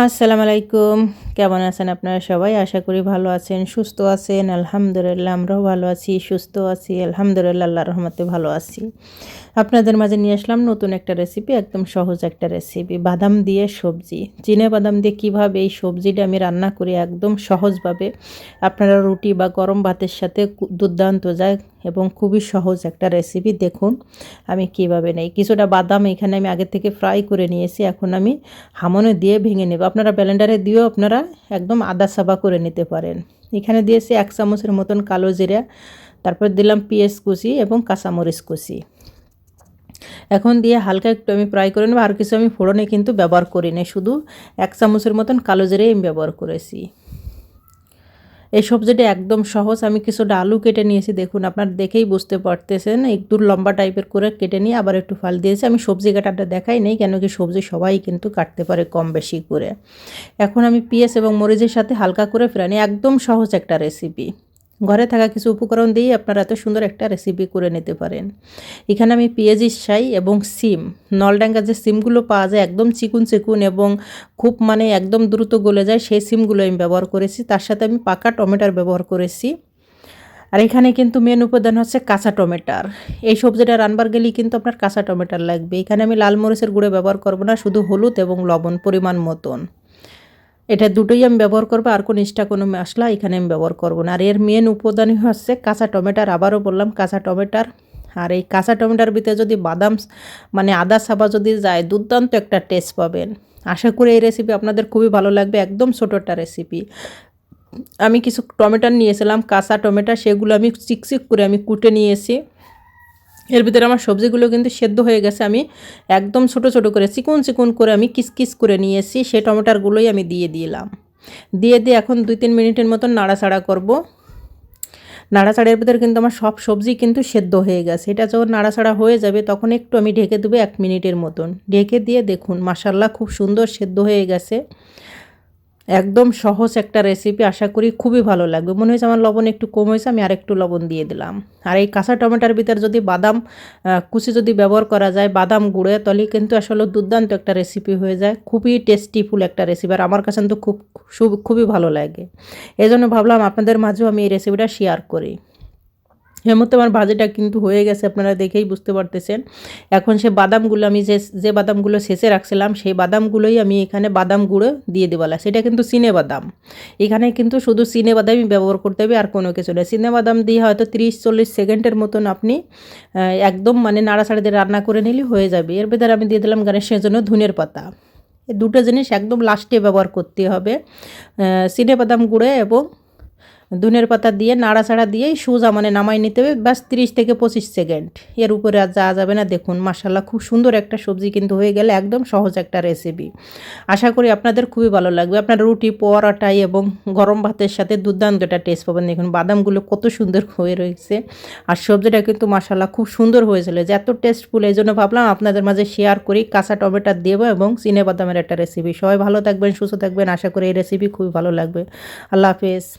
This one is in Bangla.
আসসালামু আলাইকুম। কেমন আছেন আপনারা সবাই? আশা করি ভালো আছেন, সুস্থ আছেন, আলহামদুলিল্লাহ আমরাও ভালো আছি, সুস্থ আছি, আলহামদুলিল্লাহ আল্লাহ রহমতে ভালো আছি। আপনাদের মাঝে নিয়ে আসলাম নতুন একটা রেসিপি একদম সহজ একটা রেসিপি বাদাম দিয়ে সবজি। চিনে বাদাম দিয়ে কীভাবে এই সবজিটা আমি রান্না করি একদম সহজভাবে, আপনারা রুটি বা গরম ভাতের সাথে দুর্দান্ত যায় এবং খুবই সহজ একটা রেসিপি দেখুন আমি কীভাবে নেই। কিছুটা বাদাম এখানে আমি আগে থেকে ফ্রাই করে নিয়েছি, এখন আমি হামনে দিয়ে ভেঙে নেব। আপনারা ব্যালেন্ডারে দিয়েও আপনারা একদম আদা সাবা করে নিতে পারেন। এখানে দিয়েছি এক চামচের মতন কালো জিরা, তারপর দিলাম পিঁয়াজ কুচি এবং কাঁচামরিচ কুচি। এখন দিয়ে হালকা একটু আমি ফ্রাই করে নেব। আর কিছু আমি ফোড়নে কিন্তু ব্যবহার করি না শুধু এক চামচের মতন কালো জিরাই আমি ব্যবহার করেছি। এই সবজিটা একদম সহজ, আমি কিছুটা আলু কেটে নিয়েছি, দেখুন আপনার দেখেই বুঝতে পারতেছেন। একটু লম্বা টাইপের করে কেটে নিয়ে আবার একটু ফাল দিয়েছি। আমি সবজি কাটাটা দেখাই নেই, কেন কি সবজি সবাই কিন্তু কাটতে পারে কম বেশি করে। এখন আমি পিঁয়াজ এবং মরিচের সাথে হালকা করে ফেরানি একদম সহজ একটা রেসিপি ঘরে থাকা কিছু উপকরণ দিয়েই আপনারা এত সুন্দর একটা রেসিপি করে নিতে পারেন। এখানে আমি পেঁয়াজি সাই এবং সিম। নলডাঙ্গার যে সিমগুলো পাওয়া যায় একদম চিকুন চিকুন এবং খুব মানে একদম দ্রুত গলে যায়, সেই সিমগুলো আমি ব্যবহার করেছি। তার সাথে আমি পাকা টমেটোর ব্যবহার করেছি। আর এখানে কিন্তু মেন উপাদান হচ্ছে কাঁচা টমেটার। এই সবজিটা রান্নার গেলেই কিন্তু আপনার কাঁচা টমেটার লাগবে। এখানে আমি লাল মরিচের গুঁড়ো ব্যবহার করব না, শুধু হলুদ এবং লবণ পরিমাণ মতন। এটা দুটোই আমি ব্যবহার করব, আর কোনো এক্সট্রা কোনো মশলা এখানে আমি ব্যবহার করব না। আর এর মেন উপাদানই হচ্ছে কাঁচা টমেটার আবারও বললাম কাঁচা টমেটার। আর এই কাঁচা টমেটোর ভিতরে যদি বাদাম মানে আদা, সাবা যদি যায়, দুর্দান্ত একটা টেস্ট পাবেন। আশা করি এই রেসিপি আপনাদের খুবই ভালো লাগবে, একদম ছোটো একটা রেসিপি আমি কিছু টমেটার নিয়েছিলাম, কাঁচা টমেটো, সেগুলো আমি চিকচিক করে আমি কুটে নিয়েছি। এর ভিতরে আমার সবজিগুলো কিন্তু সেদ্ধ হয়ে গেছে। আমি একদম ছোট ছোট করে চিকুন চিকুন করে আমি কিসকিস করে নিয়েছি। সে টমেটোরগুলোই আমি দিয়ে দিলাম। দিয়ে দিয়ে এখন দুই, তিন মিনিটের মতন নাড়াচাড়া করব। নাড়াচাড়ার ভিতরে কিন্তু আমার সব সবজি কিন্তু সেদ্ধ হয়ে গেছে। এটা যখন নাড়াচাড়া হয়ে যাবে তখন একটু আমি ঢেকে দেবো এক মিনিটের মতন। ঢেকে দিয়ে দেখুন মাসাল্লাহ খুব সুন্দর সেদ্ধ হয়ে গেছে। একদম সহজ একটা রেসিপি আশা করি খুবই ভালো লাগবে। মনে হয়েছে আমার লবণ একটু কম হয়েছে, আমি আর একটু লবণ দিয়ে দিলাম। আর এই কাঁচা টমেটোর ভিতর যদি বাদাম কুচি যদি ব্যবহার করা যায়, বাদাম গুঁড়ে তাহলে কিন্তু আসলে দুর্দান্ত একটা রেসিপি হয়ে যায়। খুবই টেস্টিফুল একটা রেসিপি আর আমার কাছে তো খুব খুবই ভালো লাগে। এই জন্য ভাবলাম আপনাদের মাঝেও আমি এই রেসিপিটা শেয়ার করি। মধ্যে আমার ভাজিটা কিন্তু হয়ে গেছে, আপনারা দেখেই বুঝতে পারতেছেন। এখন সে বাদামগুলো, আমি যে যে বাদামগুলো শেষে রাখছিলাম, সেই বাদামগুলোই আমি এখানে বাদাম গুঁড়ো দিয়ে দেওয়ালা সেটা কিন্তু সিনে বাদাম। এখানে কিন্তু শুধু সিনে বাদামই ব্যবহার করতে হবে, আর কোনো কিছু নেই সিনে বাদাম দিয়ে হয়তো তিরিশ, চল্লিশ সেকেন্ডের মতন আপনি একদম মানে নাড়াচাড়া দিয়ে রান্না করে নিলে হয়ে যাবে। এর ভেতরে আমি দিয়ে দিলাম গানের জন্য ধুনের পাতা। দুটো জিনিস একদম লাস্টে ব্যবহার করতে হবে সিনে বাদাম গুঁড়ো এবং ধনের পাতা দিয়ে, নাড়াচাড়া দিয়েই সোজা মানে নামাই নিতে হবে। ব্যাস, তিরিশ থেকে পঁচিশ সেকেন্ড। এর উপরে আর যাওয়া যাবে না। দেখুন মাসাল্লাহ খুব সুন্দর একটা সবজি কিন্তু হয়ে গেলে। একদম সহজ একটা রেসিপি আশা করি আপনাদের খুবই ভালো লাগবে। আপনার রুটি পরোটাই এবং গরম ভাতের সাথে দুর্দান্ত একটা টেস্ট পাবেন। দেখুন, বাদামগুলো কত সুন্দর হয়ে রয়েছে। আর সবজিটা কিন্তু মাসাল্লাহ খুব সুন্দর হয়েছিল। যে এত টেস্টফুল এই জন্য ভাবলাম আপনাদের মাঝে শেয়ার করি। কাঁচা টমেটো দেবো এবং চিনে বাদামের একটা রেসিপি সবাই ভালো থাকবেন, সুস্থ থাকবেন। আশা করি এই রেসিপি খুবই ভালো লাগবে। আল্লাহ হাফেজ।